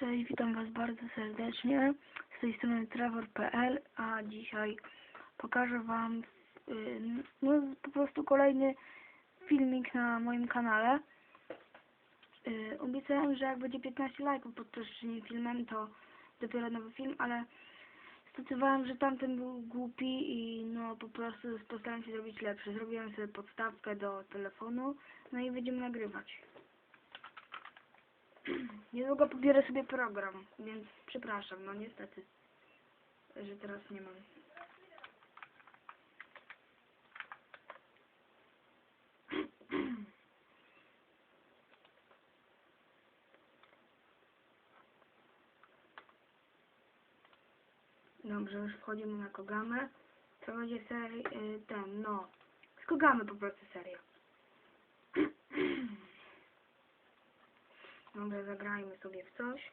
Cześć, witam Was bardzo serdecznie. Z tej strony Trevor.pl, a dzisiaj pokażę Wam y, no, po prostu kolejny filmik na moim kanale. Y, Obiecałem, że jak będzie 15 lajków pod poprzednim filmem, to dopiero nowy film, ale zdecydowałem, że tamten był głupi i no po prostu postaram się zrobić lepszy. Zrobiłem sobie podstawkę do telefonu, no i będziemy nagrywać. Niedługo pobierę sobie program, więc przepraszam, no niestety, że teraz nie mam. Dobrze, już wchodzimy na Kogamę. To będzie serii, y, ten, no, z Kogamy po prostu seria. Dobra, zagrajmy sobie w coś.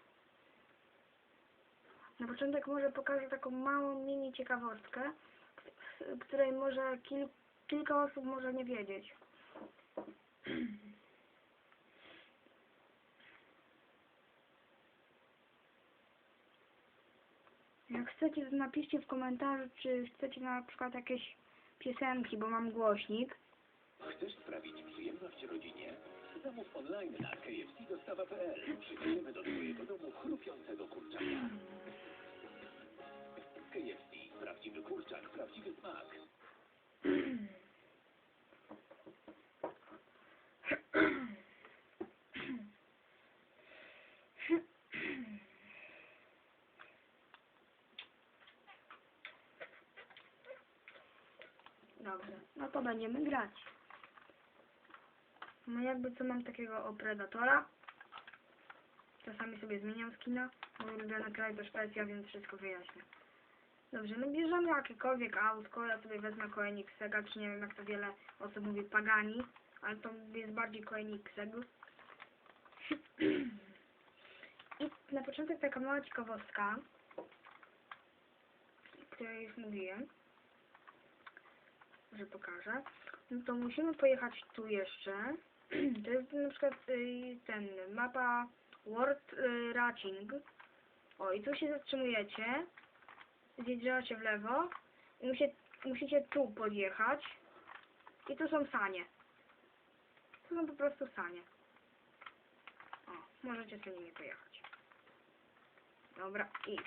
Na początek może pokażę taką małą mini ciekawostkę, której może kil, kilka osób może nie wiedzieć. Jak chcecie, to napiszcie w komentarzu, czy chcecie na przykład jakieś piosenki, bo mam głośnik. Chcesz sprawić przyjemność rodzinie? Zamów online na kfcdostawa.pl. Przywieziemy do Twojego domu chrupiącego kurczaka. KFC. Prawdziwy kurczak, prawdziwy smak. Dobrze, no to będziemy grać. No jakby co mam takiego o Predatora. Czasami sobie zmieniam skina. Mój ulubiony kraj to Szwecja, więc wszystko wyjaśnię. Dobrze, no bierzemy jakiekolwiek autko. Ja sobie wezmę Koenigsega, czy nie wiem jak to wiele osób mówi Pagani, ale to jest bardziej Koenigseg. I na początek taka mała ciekawostka, której już mówiłem że pokażę, no to musimy pojechać tu jeszcze. To jest na przykład y, ten mapa World y, Racing. O i tu się zatrzymujecie, zjeżdżacie w lewo i musicie, musicie tu podjechać i tu są sanie. To są po prostu sanie. O, możecie sobie nimi pojechać. Dobra, i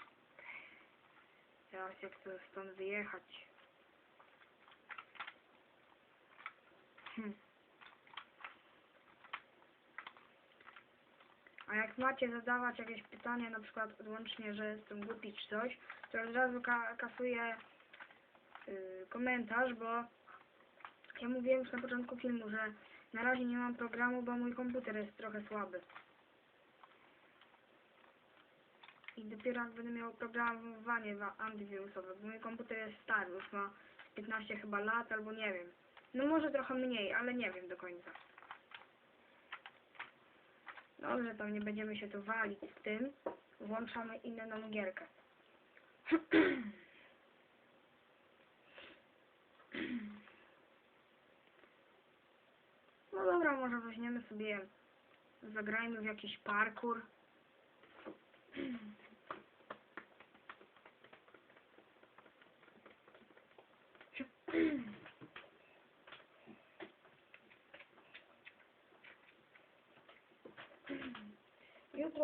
teraz jak chcę stąd wyjechać. Hmm. A jak macie zadawać jakieś pytania, na przykład odłącznie, że jestem głupi czy coś, to od razu ka kasuję yy, komentarz, bo ja mówiłem już na początku filmu, że na razie nie mam programu, bo mój komputer jest trochę słaby. I dopiero jak będę miał programowanie wa- antywirusowe, bo mój komputer jest stary, już ma 15 chyba lat albo nie wiem. No może trochę mniej, ale nie wiem do końca. Dobrze, to nie będziemy się tu walić z tym. Włączamy inną gierkę. No dobra, może weźmiemy sobie, zagrajmy w jakiś parkour.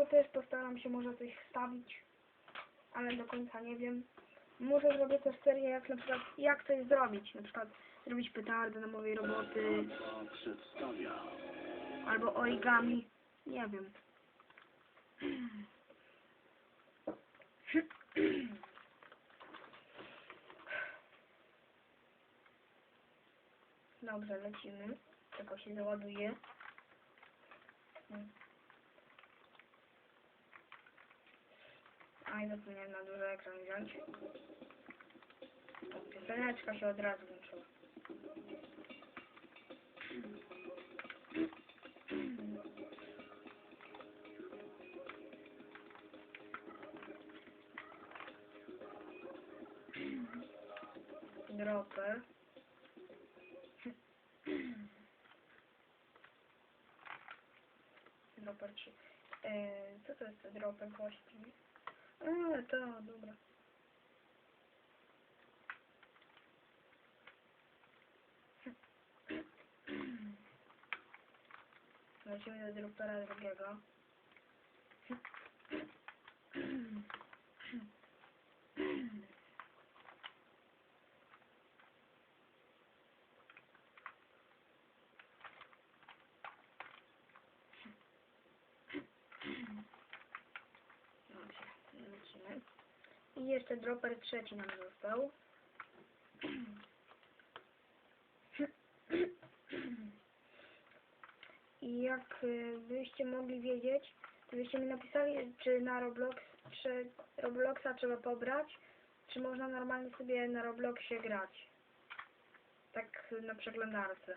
Jutro też postaram się może coś wstawić, ale do końca nie wiem. Może zrobię też serię, jak na przykład, jak coś zrobić. Na przykład zrobić petardę na mojej roboty, albo origami. Nie wiem. Dobrze, lecimy. Tylko się załaduje. A i zapomniałem na duży ekran wziąć. Pioseneczka się od razu włączyła. Dropper. Dropper 3. E, co to jest dropek właściwie? A, to, dobra. Lecimy do dropera drugiego. Dobrze, lecimy. Jeszcze dropper trzeci nam został. I jak y, byście mogli wiedzieć, to byście mi napisali, czy na Roblox, czy Robloxa trzeba pobrać, czy można normalnie sobie na Robloxie grać. Tak na przeglądarce.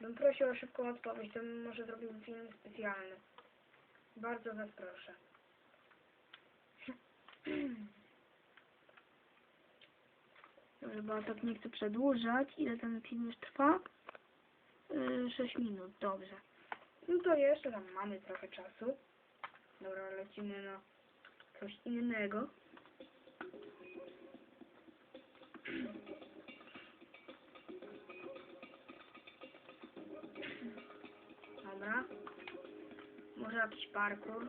Bym prosił o szybką odpowiedź, to może zrobił film specjalny. Bardzo was proszę. Bo tak nie chcę przedłużać. Ile ten film już trwa? Yy, 6 minut, dobrze. No to jeszcze tam mamy trochę czasu. Dobra, lecimy na coś innego. Dobra. Może jakiś parkour.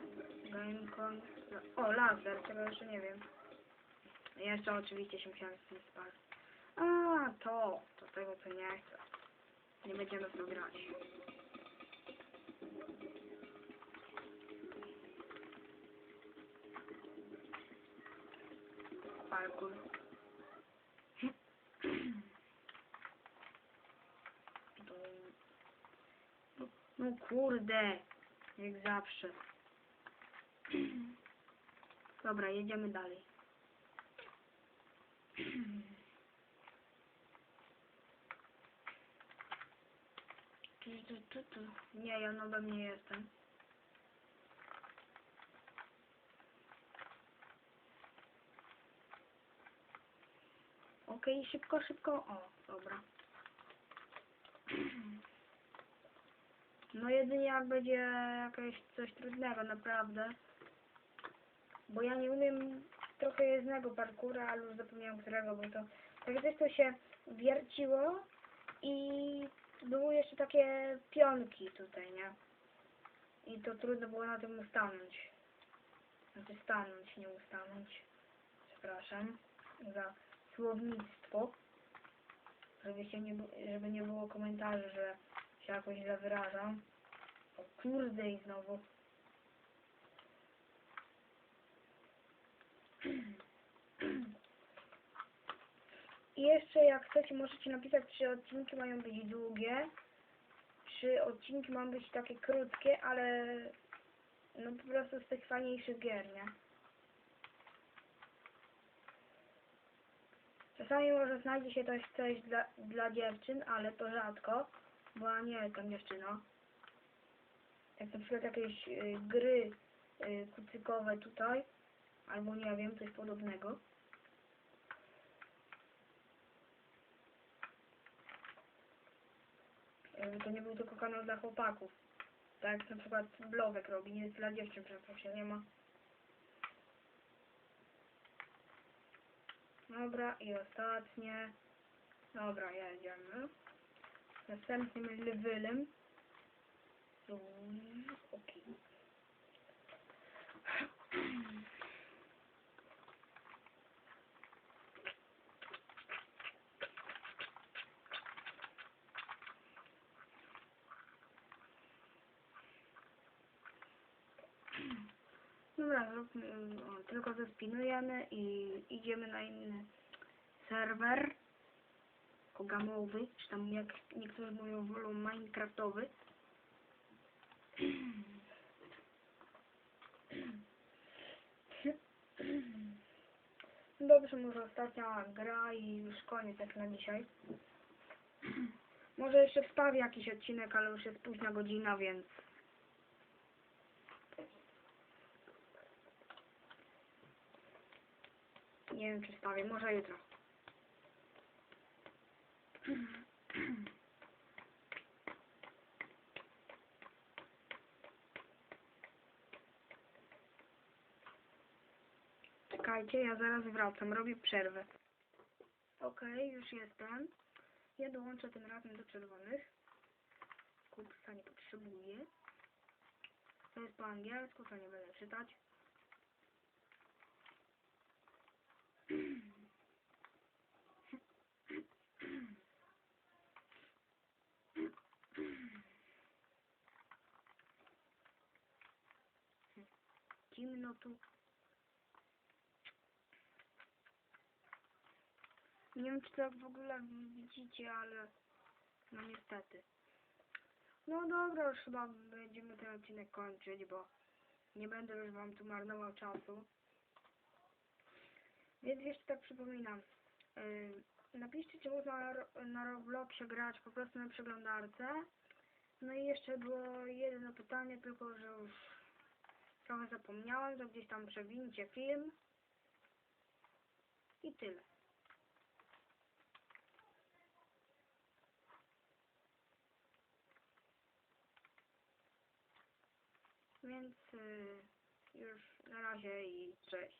Gamecon. O, laser, tego jeszcze nie wiem. Jeszcze oczywiście się musiałem z spać. A, to. To tego co nie chcę. Nie będziemy w to grać. Parkour. No kurde. Jak zawsze. Dobra, jedziemy dalej. Tu, tu, tu. Nie, ja nowym nie jestem. Okej, szybko, szybko. O, dobra. No jedynie jak będzie jakieś coś trudnego, naprawdę. Bo ja nie umiem trochę jednego parkura, ale już zapomniałam którego, bo to tak też to się wierciło i były jeszcze takie pionki tutaj, nie? I to trudno było na tym ustanąć. Znaczy stanąć, nie ustanąć. Przepraszam za słownictwo. Żeby, się nie, żeby nie było komentarzy, że się jakoś źle wyrażam. O kurde i znowu. I jeszcze jak chcecie, możecie napisać, czy odcinki mają być długie, czy odcinki mają być takie krótkie, ale no po prostu z tych fajniejszych gier, nie? Czasami może znajdzie się też coś dla, dla dziewczyn, ale to rzadko, bo ja nie jestem dziewczyną. Jak na przykład jakieś y, gry y, kucykowe tutaj, albo nie wiem, coś podobnego. To nie był tylko kanał dla chłopaków. Tak jak na przykład Blowek robi, nie jest dla dziewczyn, przecież się nie ma. Dobra, i ostatnie. Dobra, jedziemy. Następnym levelem. Okej. Dobra, zróbmy, o, tylko zespinujemy i idziemy na inny serwer gamowy, czy tam jak niektórzy mówią wolą minecraftowy. Dobrze, może ostatnia gra i już koniec jak na dzisiaj. Może jeszcze wstawię jakiś odcinek, ale już jest późna godzina, więc Nie wiem, czy stawię. Może jutro. Czekajcie, ja zaraz wracam, robię przerwę. Okej, już jestem. Ja dołączę tym razem do czerwonych. Kupca nie potrzebuję. To jest po angielsku, to nie będę czytać. Tu. Nie wiem, czy to w ogóle widzicie, ale no niestety. No dobra, już chyba będziemy ten odcinek kończyć, bo nie będę już wam tu marnował czasu. Więc jeszcze tak przypominam. Yy, napiszcie, czy można na Robloxie grać po prostu na przeglądarce. No i jeszcze było jedno pytanie, tylko że już trochę zapomniałem, to gdzieś tam przewincie film. I tyle. Więc y, już na razie i cześć.